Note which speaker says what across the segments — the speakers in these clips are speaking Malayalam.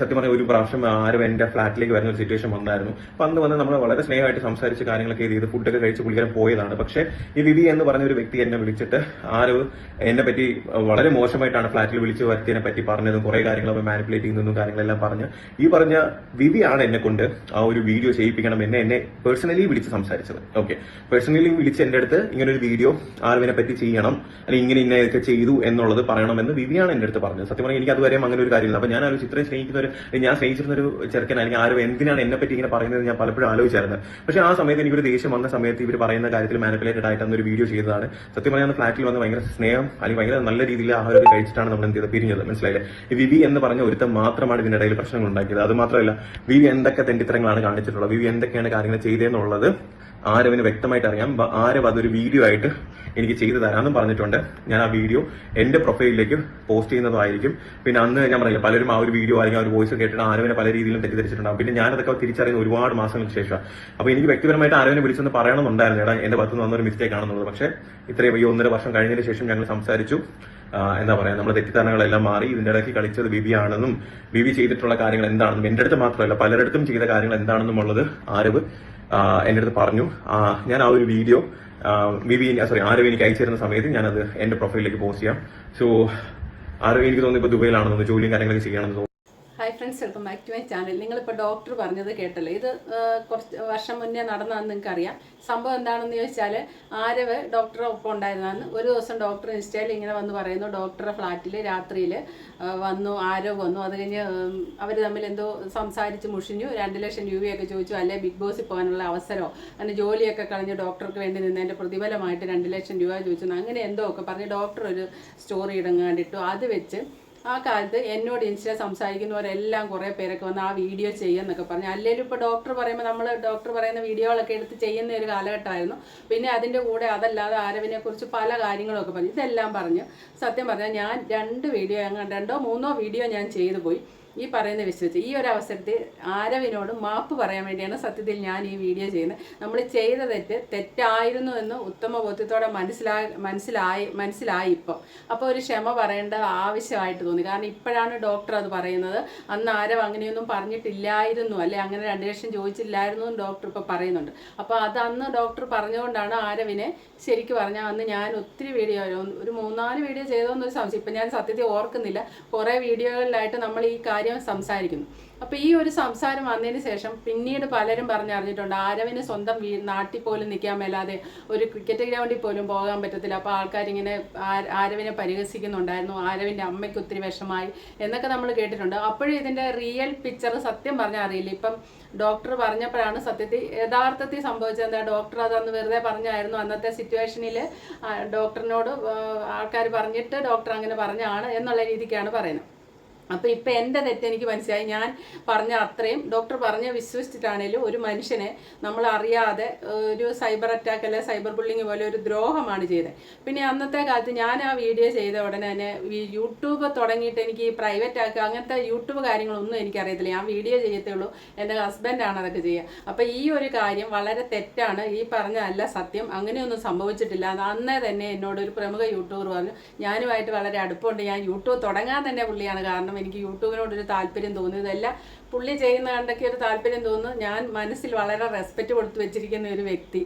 Speaker 1: സത്യം പറഞ്ഞാൽ ഒരു പ്രാവശ്യം ആരും എൻ്റെ ഫ്ലാറ്റിലേക്ക് വരുന്ന ഒരു സിറ്റുവേഷൻ വന്നായിരുന്നു അപ്പൊ അന്ന് വന്ന് നമ്മൾ വളരെ സ്നേഹമായിട്ട് സംസാരിച്ച് കാര്യങ്ങളൊക്കെ ചെയ്ത് ഫുഡൊക്കെ കഴിച്ച് പുള്ളിക്കാരൻ പോയതാണ് പക്ഷേ ഈ വിവി എന്ന് പറഞ്ഞ ഒരു വ്യക്തി എന്നെ വിളിച്ചിട്ട് ആരും എന്നെ പറ്റി വളരെ മോശമായിട്ടാണ് ഫ്ലാറ്റിൽ വിളിച്ച് വരുത്തിയതിനെ പറ്റി പറഞ്ഞതും കുറേ കാര്യങ്ങൾ മാനിപ്പുലേറ്റ് ചെയ്യുന്നതും കാര്യങ്ങളെല്ലാം പറഞ്ഞ് ഈ പറഞ്ഞ വിധിയാണ് എന്നെ കൊണ്ട് ആ ഒരു വീഡിയോ ചെയ്യിപ്പിക്കണം എന്നെ എന്നെ പേഴ്സണലി വിളിച്ച് സംസാരിച്ചത് ഓക്കെ പേഴ്സണലി വിളിച്ച് എൻ്റെ അടുത്ത് ഇങ്ങനെ ഒരു വീഡിയോ ആരുവിനെ പറ്റി ചെയ്യണം അല്ലെങ്കിൽ ഇങ്ങനെ ഇന്നതൊക്കെ ചെയ്തു എന്നുള്ളത് പറയണമെന്ന് വിവിയാണ് എൻ്റെ അടുത്ത് പറഞ്ഞത് സത്യം പറഞ്ഞാൽ എനിക്ക് അതുവരെയും അങ്ങനെ ഒരു കാര്യമില്ല അപ്പൊ ഞാൻ ആ ഒരു ചിത്രം സ്നേഹിക്കുന്ന ഒരു ഞാൻ സ്നേഹിച്ചിരുന്ന ഒരു ചെറുക്കൻ അല്ലെങ്കിൽ ആരും എന്തിനാണ് എന്നെ പറ്റി ഇങ്ങനെ പറയുന്നത് ഞാൻ പലപ്പോഴും ആലോചിച്ചായിരുന്നു പക്ഷേ ആ സമയത്ത് എനിക്കൊരു ദേഷ്യം വന്ന സമയത്ത് ഇവർ പറയുന്ന കാര്യത്തിൽ മാനിപ്പുലേറ്റഡ് ആയിട്ട് ഒരു വീഡിയോ ചെയ്തതാണ് സത്യം പറഞ്ഞാൽ ഫ്ലാറ്റിൽ വന്ന് ഭയങ്കര സ്നേഹം അല്ലെങ്കിൽ ഭയങ്കര നല്ല രീതിയിൽ ആഹാരം കഴിച്ചിട്ടാണ് നമ്മൾ എന്ത് ചെയ്ത് പിരിഞ്ഞത് മനസ്സിലായില്ലേ വിവി എന്ന് പറഞ്ഞ ഒരുത്തം മാത്രമാണ് ഇടയിൽ പ്രശ്നങ്ങൾ ഉണ്ടാക്കിയത് അത് മാത്രമല്ല വിവി എന്തൊക്കെ തെണ്ടിത്തരങ്ങളാണ് കാണിച്ചിട്ടുള്ളത് വിവി എന്തൊക്കെയാണ് കാര്യങ്ങൾ ചെയ്തതെന്നുള്ളത് ആരവിന് വ്യക്തമായിട്ട് അറിയാം ആരവ് അതൊരു വീഡിയോ ആയിട്ട് എനിക്ക് ചെയ്തു തരാമെന്നും പറഞ്ഞിട്ടുണ്ട് ഞാൻ ആ വീഡിയോ എന്റെ പ്രൊഫൈലിലേക്ക് പോസ്റ്റ് ചെയ്യുന്നതായിരിക്കും പിന്നെ അന്ന് ഞാൻ പറഞ്ഞില്ല പലരും ആ ഒരു വീഡിയോ അല്ലെങ്കിൽ ആ ഒരു വോയിസ് കേട്ടിട്ട് ആരവിനെ പല രീതിയിലും തെറ്റിദ്ധരിച്ചിട്ടുണ്ടാകും പിന്നെ ഞാനതൊക്കെ തിരിച്ചറിയുന്ന ഒരുപാട് മാസങ്ങൾക്ക് ശേഷം അപ്പോൾ എനിക്ക് വ്യക്തിപരമായിട്ട് ആരവിനെ വിളിച്ചൊന്ന് പറയണമെന്നുണ്ടായിരുന്നു ചേട്ടാ എന്റെ ഭാഗത്ത് നിന്ന് വന്നൊരു മിസ്റ്റേക്ക് ആണെന്നുള്ളത് പക്ഷേ ഇത്രയും ഈ ഒന്നര വർഷം കഴിഞ്ഞതിന് ശേഷം ഞങ്ങൾ സംസാരിച്ചു എന്താ പറയാ നമ്മുടെ തെറ്റിദ്ധാരണകളെല്ലാം മാറി ഇതിന്റെ ഇടയ്ക്ക് കളിച്ചത് ബിബി ആണെന്നും ബിബി ചെയ്തിട്ടുള്ള കാര്യങ്ങൾ എന്താണെന്നും എന്റെ അടുത്ത് മാത്രമല്ല പലരിടത്തും ചെയ്ത കാര്യങ്ങൾ എന്താണെന്നും ഉള്ളത് ആരവ് എൻ്റെ അടുത്ത് പറഞ്ഞു ഞാൻ ആ ഒരു വീഡിയോ വിവി സോറി ആരവ് എനിക്ക് അയച്ചിരുന്ന സമയത്ത് ഞാനത് എൻ്റെ പ്രൊഫൈലിലേക്ക് പോസ്റ്റ് ചെയ്യാം സോ ആരവ് എനിക്ക് തോന്നുന്നു ഇപ്പോൾ ദുബൈയിലാണെന്ന് ജോലിയും കാര്യങ്ങളൊക്കെ ചെയ്യണമെന്ന് തോന്നുന്നു
Speaker 2: reference welcome back to channel നിങ്ങളിപ്പോൾ ഡോക്ടർ പറഞ്ഞത് കേട്ടല്ലോ ഇത് കുറച്ച് വർഷം മുന്നേ നടന്നതെന്ന് നിങ്ങൾക്കറിയാം സംഭവം എന്താണെന്ന് ചോദിച്ചാൽ ആരവ് ഡോക്ടറെ ഒപ്പം ഉണ്ടായിരുന്നതെന്ന് ഒരു ദിവസം ഡോക്ടർ ഇൻസ്റ്റയിൽ ഇങ്ങനെ വന്ന് പറയുന്നു ഡോക്ടറെ ഫ്ലാറ്റിൽ രാത്രിയിൽ വന്നു ആരോ വന്നു അത് കഴിഞ്ഞ് അവർ തമ്മിൽ എന്തോ സംസാരിച്ച് മുഷിഞ്ഞു രണ്ട് ലക്ഷം രൂപയൊക്കെ ചോദിച്ചു അല്ലെ ബിഗ് ബോസിൽ പോകാനുള്ള അവസരമോ അങ്ങനെ ജോലിയൊക്കെ കളഞ്ഞ് ഡോക്ടർക്ക് വേണ്ടി നിന്നതിൻ്റെ പ്രതിഫലമായിട്ട് രണ്ട് ലക്ഷം രൂപ ചോദിച്ചു അങ്ങനെ എന്തോ ഒക്കെ പറഞ്ഞ് ഡോക്ടർ ഒരു സ്റ്റോറി ഇടങ്ങാണ്ടിട്ടു അത് വെച്ച് ആ കാലത്ത് എന്നോട് ഇൻസ്റ്റ സംസാരിക്കുന്നവരെല്ലാം കുറേ പേരൊക്കെ വന്ന് ആ വീഡിയോ ചെയ്യുമെന്നൊക്കെ പറഞ്ഞു അല്ലെങ്കിലും ഇപ്പോൾ ഡോക്ടർ പറയുമ്പോൾ നമ്മൾ ഡോക്ടർ പറയുന്ന വീഡിയോകളൊക്കെ എടുത്ത് ചെയ്യുന്ന ഒരു കാലഘട്ടമായിരുന്നു പിന്നെ അതിൻ്റെ കൂടെ അതല്ലാതെ ആരവിനെക്കുറിച്ച് പല കാര്യങ്ങളൊക്കെ പറഞ്ഞു ഇതെല്ലാം പറഞ്ഞു സത്യം പറഞ്ഞാൽ ഞാൻ രണ്ട് വീഡിയോ ഞാൻ രണ്ടോ മൂന്നോ വീഡിയോ ഞാൻ ചെയ്തു പോയി ഈ പറയുന്ന വിശ്വസിച്ച് ഈ ഒരു അവസരത്തിൽ ആരവിനോട് മാപ്പ് പറയാൻ വേണ്ടിയാണ് സത്യത്തിൽ ഞാൻ ഈ വീഡിയോ ചെയ്യുന്നത് നമ്മൾ ചെയ്ത തെറ്റ് തെറ്റായിരുന്നു എന്ന് ഉത്തമ ബോധ്യത്തോടെ മനസ്സിലായി മനസ്സിലായി മനസ്സിലായി ഇപ്പോൾ അപ്പോൾ ഒരു ക്ഷമ പറയേണ്ട ആവശ്യമായിട്ട് തോന്നി കാരണം ഇപ്പോഴാണ് ഡോക്ടർ അത് പറയുന്നത് അന്ന് ആരവ് അങ്ങനെയൊന്നും പറഞ്ഞിട്ടില്ലായിരുന്നു അല്ലെ അങ്ങനെ രണ്ട് ലക്ഷം ചോദിച്ചില്ലായിരുന്നു എന്ന് ഡോക്ടർ ഇപ്പോൾ പറയുന്നുണ്ട് അപ്പോൾ അത് അന്ന് ഡോക്ടർ പറഞ്ഞുകൊണ്ടാണ് ആരവിനെ ശരിക്കും പറഞ്ഞാൽ അന്ന് ഞാൻ ഒത്തിരി വീഡിയോ ഒരു മൂന്നാല് വീഡിയോ ചെയ്തതെന്നൊരു സംശയം ഇപ്പം ഞാൻ സത്യത്തിൽ ഓർക്കുന്നില്ല കുറേ വീഡിയോകളിലായിട്ട് നമ്മൾ ഈ കാര്യം കാര്യം സംസാരിക്കുന്നു അപ്പോൾ ഈ ഒരു സംസാരം വന്നതിന് ശേഷം പിന്നീട് പലരും പറഞ്ഞറിഞ്ഞിട്ടുണ്ട് ആരവിന് സ്വന്തം വീ നാട്ടിൽ പോലും നിൽക്കാൻ മേലാതെ ഒരു ക്രിക്കറ്റ് ഗ്രൗണ്ടിൽ പോലും പോകാൻ പറ്റത്തില്ല അപ്പോൾ ആൾക്കാരിങ്ങനെ ആരവിനെ പരിഹസിക്കുന്നുണ്ടായിരുന്നു ആരവിൻ്റെ അമ്മയ്ക്ക് ഒത്തിരി വിഷമായി എന്നൊക്കെ നമ്മൾ കേട്ടിട്ടുണ്ട് അപ്പോഴും ഇതിൻ്റെ റിയൽ പിക്ചർ സത്യം പറഞ്ഞാൽ അറിയില്ല ഇപ്പം ഡോക്ടർ പറഞ്ഞപ്പോഴാണ് സത്യത്തിൽ യഥാർത്ഥത്തിൽ സംഭവിച്ചത് എന്താ ഡോക്ടർ അതന്ന് വെറുതെ പറഞ്ഞായിരുന്നു അന്നത്തെ സിറ്റുവേഷനിൽ ഡോക്ടറിനോട് ആൾക്കാർ പറഞ്ഞിട്ട് ഡോക്ടർ അങ്ങനെ പറഞ്ഞാണ് എന്നുള്ള രീതിക്കാണ് പറയുന്നത് അപ്പോൾ ഇപ്പം എൻ്റെ എനിക്ക് മനസ്സിലായി ഞാൻ പറഞ്ഞ അത്രയും ഡോക്ടർ പറഞ്ഞ വിശ്വസിച്ചിട്ടാണേലും ഒരു മനുഷ്യനെ നമ്മൾ അറിയാതെ ഒരു സൈബർ അറ്റാക്ക് അല്ലെ സൈബർ ബുള്ളിങ് പോലെ ഒരു ദ്രോഹമാണ് ചെയ്തത് പിന്നെ അന്നത്തെ കാലത്ത് ഞാൻ ആ വീഡിയോ ചെയ്ത ഉടനെ തന്നെ യൂട്യൂബ് തുടങ്ങിയിട്ട് എനിക്ക് ഈ പ്രൈവറ്റ് ആക്കുക അങ്ങനത്തെ യൂട്യൂബ് കാര്യങ്ങളൊന്നും എനിക്കറിയത്തില്ല ഞാൻ വീഡിയോ ചെയ്യത്തേ ഉള്ളൂ എൻ്റെ ഹസ്ബൻഡാണ് അതൊക്കെ ചെയ്യുക അപ്പോൾ ഈ ഒരു കാര്യം വളരെ തെറ്റാണ് ഈ പറഞ്ഞതല്ല സത്യം അങ്ങനെയൊന്നും സംഭവിച്ചിട്ടില്ല അത് അന്നേ തന്നെ എന്നോട് ഒരു പ്രമുഖ യൂട്യൂബർ പറഞ്ഞു ഞാനുമായിട്ട് വളരെ അടുപ്പമുണ്ട് ഞാൻ യൂട്യൂബ് തുടങ്ങാൻ തന്നെ പുള്ളിയാണ് കാരണം എനിക്ക് യൂട്യൂബിനോടൊരു താല്പര്യം തോന്നിയതല്ല പുള്ളി ചെയ്യുന്ന കണ്ടൊക്കെ ഒരു താല്പര്യം തോന്നുന്നു ഞാൻ മനസ്സിൽ വളരെ റെസ്പെക്റ്റ് കൊടുത്തു വെച്ചിരിക്കുന്ന ഒരു വ്യക്തി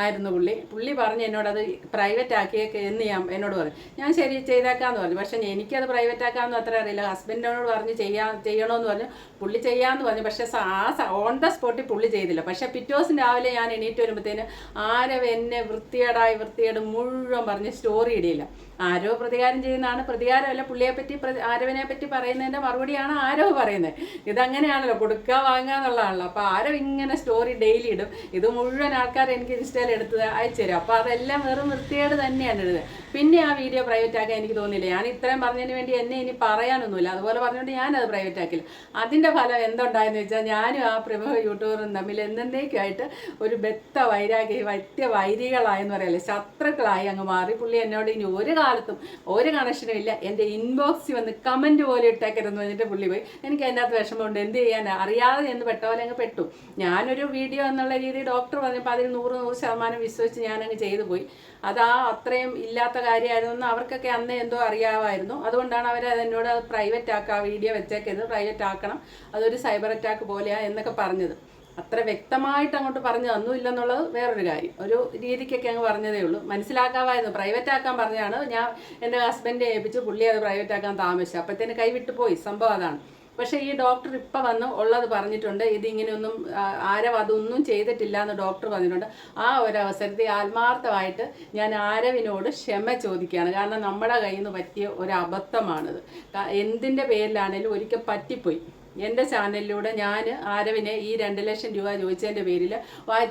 Speaker 2: ആയിരുന്നു പുള്ളി പുള്ളി പറഞ്ഞു എന്നോടത് പ്രൈവറ്റ് ആക്കിയേക്ക് എന്ന് ഞാൻ എന്നോട് പറഞ്ഞു ഞാൻ ശരി ചെയ്തേക്കാന്ന് പറഞ്ഞു പക്ഷേ എനിക്കത് പ്രൈവറ്റ് ആക്കാമെന്ന് അത്ര അറിയില്ല ഹസ്ബൻഡിനോട് പറഞ്ഞ് ചെയ്യാ ചെയ്യണമെന്ന് പറഞ്ഞു പുള്ളി ചെയ്യാമെന്ന് പറഞ്ഞു പക്ഷേ ആ ഓൺ ദ സ്പോട്ടിൽ പുള്ളി ചെയ്തില്ല പക്ഷേ പിറ്റോസ് രാവിലെ ഞാൻ എണീറ്റ് വരുമ്പോഴത്തേന് ആരും എന്നെ വൃത്തിയേടായി വൃത്തിയേട് മുഴുവൻ പറഞ്ഞ് സ്റ്റോറി ഇടിയില്ല ആരോ പ്രതികാരം ചെയ്യുന്നതാണ് പ്രതികാരമല്ല പുള്ളിയെ പറ്റി ആരവനെ പറ്റി പറയുന്നതിൻ്റെ മറുപടിയാണ് ആരോ പറയുന്നത് ഇതങ്ങനെയാണല്ലോ കൊടുക്കുക വാങ്ങുക എന്നുള്ളതാണല്ലോ അപ്പോൾ ആരോ ഇങ്ങനെ സ്റ്റോറി ഡെയിലി ഇടും ഇത് മുഴുവൻ ആൾക്കാർ എനിക്ക് ഇൻസ്റ്റ വെച്ചാൽ എടുത്ത് അയച്ചു തരും അതെല്ലാം വെറും വൃത്തികേട് തന്നെയാണ് എഴുതുന്നത് പിന്നെ ആ വീഡിയോ പ്രൈവറ്റ് ആക്കാൻ എനിക്ക് തോന്നിയില്ല ഞാൻ ഇത്രയും പറഞ്ഞതിന് വേണ്ടി എന്നെ ഇനി പറയാനൊന്നുമില്ല അതുപോലെ പറഞ്ഞുകൊണ്ട് അത് പ്രൈവറ്റ് ആക്കില്ല അതിന്റെ ഫലം എന്തുണ്ടായെന്ന് വെച്ചാൽ ഞാനും ആ പ്രമുഖ യൂട്യൂബറും തമ്മിൽ എന്നേക്കുമായിട്ട് ഒരു ബെത്ത വൈരാഗ്യ വൈദ്യ വൈരികളായെന്ന് പറയല്ലേ ശത്രുക്കളായി അങ്ങ് മാറി പുള്ളി എന്നോട് ഇനി ഒരു കാലത്തും ഒരു കണക്ഷനും ഇല്ല എൻ്റെ ഇൻബോക്സിൽ വന്ന് കമൻറ്റ് പോലെ ഇട്ടേക്കരുതെന്ന് പറഞ്ഞിട്ട് പുള്ളി പോയി എനിക്ക് അതിൻ്റെ അകത്ത് വിഷമമുണ്ട് എന്ത് ചെയ്യാനാണ് അറിയാതെ എന്ന് പെട്ട പോലെ അങ്ങ് പെട്ടു ഞാനൊരു വീഡിയോ എന്നുള്ള രീതിയിൽ ഡോക്ടർ പറഞ്ഞപ്പോൾ അതിന് നൂറ് നൂറ് ശതമാനം വിശ്വസിച്ച് ഞാനങ്ങ് ചെയ്തു പോയി അതാ അത്രയും ഇല്ലാത്ത കാര്യമായിരുന്നു അവർക്കൊക്കെ അന്ന് എന്തോ അറിയാമായിരുന്നു അതുകൊണ്ടാണ് അവർ അതെന്നോട് പ്രൈവറ്റ് ആക്കുക വീഡിയോ വെച്ചേക്കരുത് പ്രൈവറ്റ് ആക്കണം അതൊരു സൈബർ അറ്റാക്ക് പോലെയാണ് എന്നൊക്കെ പറഞ്ഞത് അത്ര വ്യക്തമായിട്ട് അങ്ങോട്ട് പറഞ്ഞു തന്നു ഇല്ലെന്നുള്ളത് വേറൊരു കാര്യം ഒരു രീതിക്കൊക്കെ അങ്ങ് പറഞ്ഞതേ ഉള്ളൂ മനസ്സിലാക്കാമായിരുന്നു പ്രൈവറ്റ് ആക്കാൻ പറഞ്ഞാണ് ഞാൻ എൻ്റെ ഹസ്ബൻഡിനെ ഏൽപ്പിച്ച് പുള്ളി അത് പ്രൈവറ്റ് ആക്കാൻ താമസിച്ചു അപ്പോഴത്തേന് കൈവിട്ട് പോയി സംഭവം അതാണ് പക്ഷേ ഈ ഡോക്ടർ ഇപ്പം വന്ന് ഉള്ളത് പറഞ്ഞിട്ടുണ്ട് ഇതിങ്ങനെയൊന്നും ആരവ് അതൊന്നും ചെയ്തിട്ടില്ല എന്ന് ഡോക്ടർ പറഞ്ഞിട്ടുണ്ട് ആ ഒരു അവസരത്തിൽ ആത്മാർത്ഥമായിട്ട് ഞാൻ ആരവിനോട് ക്ഷമ ചോദിക്കുകയാണ് കാരണം നമ്മുടെ കയ്യിൽ നിന്ന് പറ്റിയ ഒരു അബദ്ധമാണിത് എന്തിൻ്റെ പേരിലാണേലും ഒരിക്കൽ പറ്റിപ്പോയി എൻ്റെ ചാനലിലൂടെ ഞാൻ ആരവിനെ ഈ രണ്ട് ലക്ഷം രൂപ ചോദിച്ചതിൻ്റെ പേരിൽ വായി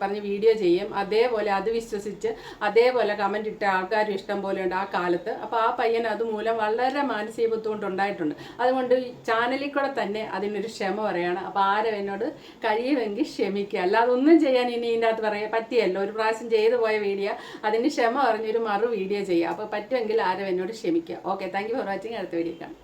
Speaker 2: പറഞ്ഞ് വീഡിയോ ചെയ്യും അതേപോലെ അത് വിശ്വസിച്ച് അതേപോലെ കമൻറ്റ് ഇട്ട ആൾക്കാരും ഇഷ്ടം പോലെ ഉണ്ട് ആ കാലത്ത് അപ്പോൾ ആ പയ്യൻ അതുമൂലം വളരെ മാനസിക ബുദ്ധിമുട്ടുണ്ടായിട്ടുണ്ട് അതുകൊണ്ട് ചാനലിൽ കൂടെ തന്നെ അതിനൊരു ക്ഷമ പറയുകയാണ് അപ്പോൾ ആരവിനോട് കഴിയുമെങ്കിൽ ക്ഷമിക്കുക അല്ലാതെ ഒന്നും ചെയ്യാൻ ഇനി ഇതിൻ്റെ അകത്ത് പറയാൻ പറ്റിയല്ലോ ഒരു പ്രാവശ്യം ചെയ്തു പോയ വീഡിയോ അതിന് ക്ഷമ പറഞ്ഞൊരു മറു വീഡിയോ ചെയ്യുക അപ്പോൾ പറ്റുമെങ്കിൽ ആരവിനോട് ക്ഷമിക്കുക okay thank you for watching അടുത്ത വീഡിയോ കാണാം